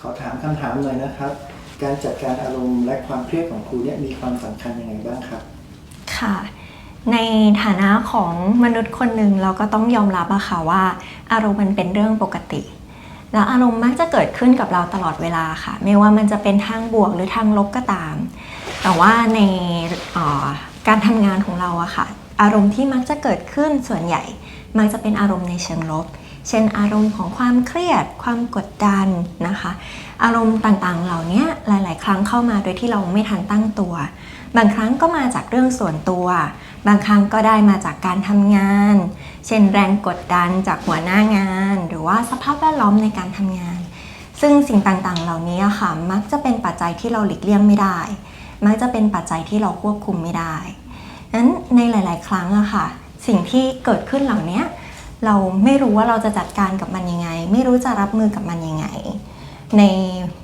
ขอถามคำถามหน่อยนะครับ การจัดการอารมณ์และความเครียดของครูเนี่ยมีความสำคัญยังไงบ้างครับ ค่ะ ในฐานะของมนุษย์คนหนึ่งเราก็ต้องยอมรับอะค่ะว่า อารมณ์มันเป็นเรื่องปกติ แล้วอารมณ์มักจะเกิดขึ้นกับเราตลอดเวลาค่ะ ไม่ว่ามันจะเป็นทางบวกหรือทางลบก็ตาม แต่ว่าในการทำงานของเราอะค่ะ อารมณ์ที่มักจะเกิดขึ้นส่วนใหญ่ มักจะเป็นอารมณ์ในเชิงลบ เช่นอารมณ์ของความเครียด ความกดดันนะคะ อารมณ์ต่างๆ เหล่านี้หลาย ๆ ครั้งเข้ามาโดยที่เราไม่ทันตั้งตัว บางครั้งก็มาจากเรื่องส่วนตัว บางครั้งก็ได้มาจากการทำงาน เช่นแรงกดดันจากหัวหน้างาน หรือว่าสภาพแวดล้อมในการทำงาน ซึ่งสิ่งต่างๆ เหล่านี้ค่ะมักจะเป็นปัจจัยที่เราหลีกเลี่ยงไม่ได้ มักจะเป็นปัจจัยที่เราควบคุมไม่ได้นั้นในหลาย ๆ ครั้งอะค่ะ สิ่งที่เกิดขึ้นเหล่านี้ เราไม่รู้ว่าเราจะจัดการกับมันยังไง ไม่รู้จะรับมือกับมันยังไง ใน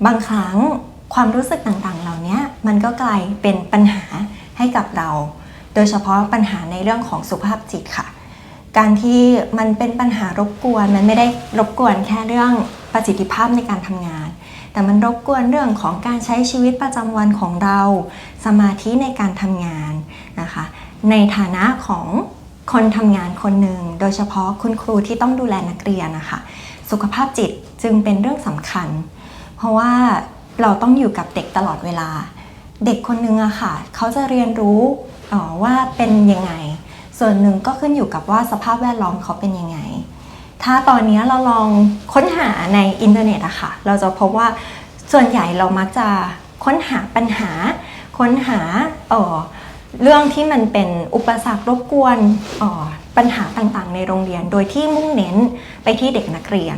บางครั้งความรู้สึกต่างๆ เหล่านี้มันก็กลายเป็นปัญหาให้กับเรา โดยเฉพาะปัญหาในเรื่องของสุขภาพจิตค่ะ การที่มันเป็นปัญหารบกวนมันไม่ได้รบกวนแค่เรื่องประสิทธิภาพในการทำงาน แต่มันรบกวนเรื่องของการใช้ชีวิตประจำวันของเรา สมาธิในการทำงานนะคะ ในฐานะของ คนทำงานคนหนึ่งโดยเฉพาะคุณครูที่ต้องดูแลนักเรียนนะคะ สุขภาพจิตจึงเป็นเรื่องสำคัญ เพราะว่าเราต้องอยู่กับเด็กตลอดเวลา เด็กคนหนึ่งอะค่ะ เขาจะเรียนรู้ว่าเป็นยังไง ส่วนหนึ่งก็ขึ้นอยู่กับว่าสภาพแวดล้อมเขาเป็นยังไง ถ้าตอนนี้เราลองค้นหาในอินเทอร์เน็ตอะค่ะ เราจะพบว่าส่วนใหญ่เรามักจะค้นหาปัญหา ค้นหาเอ่อ เรื่องที่มันเป็นอุปสรรครบกวนปัญหาต่างๆ ในโรงเรียน โดยที่มุ่งเน้นไปที่เด็กนักเรียน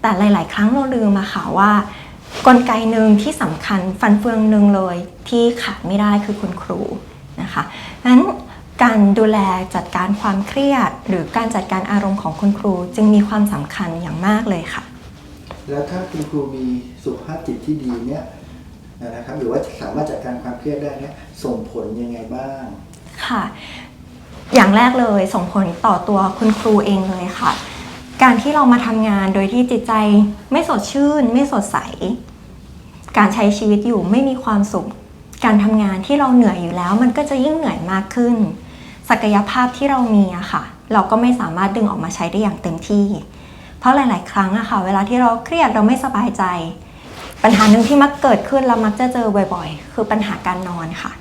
แต่หลาย ๆ ครั้งเราลืมมาค่ะว่ากลไกหนึ่งที่สำคัญฟันเฟืองหนึ่งเลยที่ขาดไม่ได้คือคุณครูนะคะนั้นการดูแลจัดการความเครียด หรือการจัดการอารมณ์ของคุณครูจึงมีความสำคัญอย่างมากเลยค่ะ แล้วถ้าคุณครูมีสุขภาพจิตที่ดีเนี่ย ครับหรือว่าสามารถจัดการความเครียดได้เนี่ยส่งผลยังไงบ้าง ค่ะ อย่างแรกเลยส่งผลต่อตัวคุณครูเองเลยค่ะ การที่เรามาทำงานโดยที่จิตใจไม่สดชื่น ไม่สดใส การใช้ชีวิตอยู่ไม่มีความสุข การทำงานที่เราเหนื่อยอยู่แล้ว มันก็จะยิ่งเหนื่อยมากขึ้น ศักยภาพที่เรามีอะค่ะ เราก็ไม่สามารถดึงออกมาใช้ได้อย่างเต็มที่ เพราะหลาย ๆ ครั้งอะค่ะ เวลาที่เราเครียดเราไม่สบายใจ ปัญหาหนึ่งที่มักเกิดขึ้นเรามักจะเจอบ่อยๆ คือปัญหาการนอนค่ะ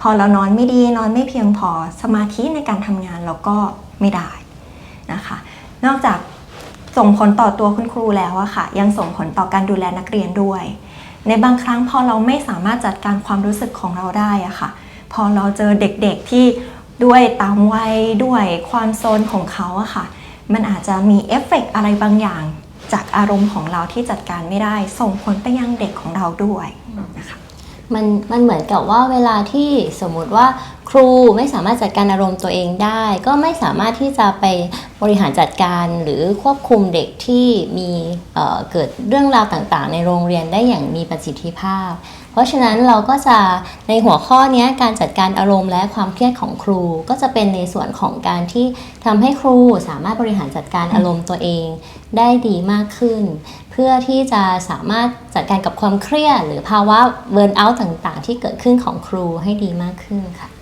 พอเรานอนไม่ดีนอนไม่เพียงพอสมาธิในการทำงานเราก็ไม่ได้นะคะ นอกจากส่งผลต่อตัวคุณครูแล้วอะค่ะ ยังส่งผลต่อการดูแลนักเรียนด้วย ในบางครั้งพอเราไม่สามารถจัดการความรู้สึกของเราได้อะค่ะ พอเราเจอเด็กๆที่ด้วยตามวัยด้วยความโซนของเขาอะค่ะ มันอาจจะมีเอฟเฟกต์อะไรบางอย่าง จากอารมณ์ของเราที่จัดการไม่ได้ส่งผลไปยังเด็กของเราด้วยนะคะมันมันเหมือนกับว่าเวลาที่สมมุติว่า ครูไม่สามารถจัดการอารมณ์ตัวเองได้ ก็ไม่สามารถที่จะไปบริหารจัดการหรือควบคุมเด็กที่มีเเกิดเรื่องราวต่างๆ ในโรงเรียนได้อย่างมีประสิทธิภาพ เพราะฉะนั้นเราก็จะในหัวข้อนี้การจัดการอารมณ์และความเครียดของครู ก็จะเป็นในส่วนของการที่ทำให้ครูสามารถบริหารจัดการอารมณ์ตัวเองได้ดีมากขึ้น เพื่อที่จะสามารถจัดการกับความเครียดหรือภาวะเบิร์นเอาท์ต่างๆ ที่เกิดขึ้นของครูให้ดีมากขึ้นค่ะ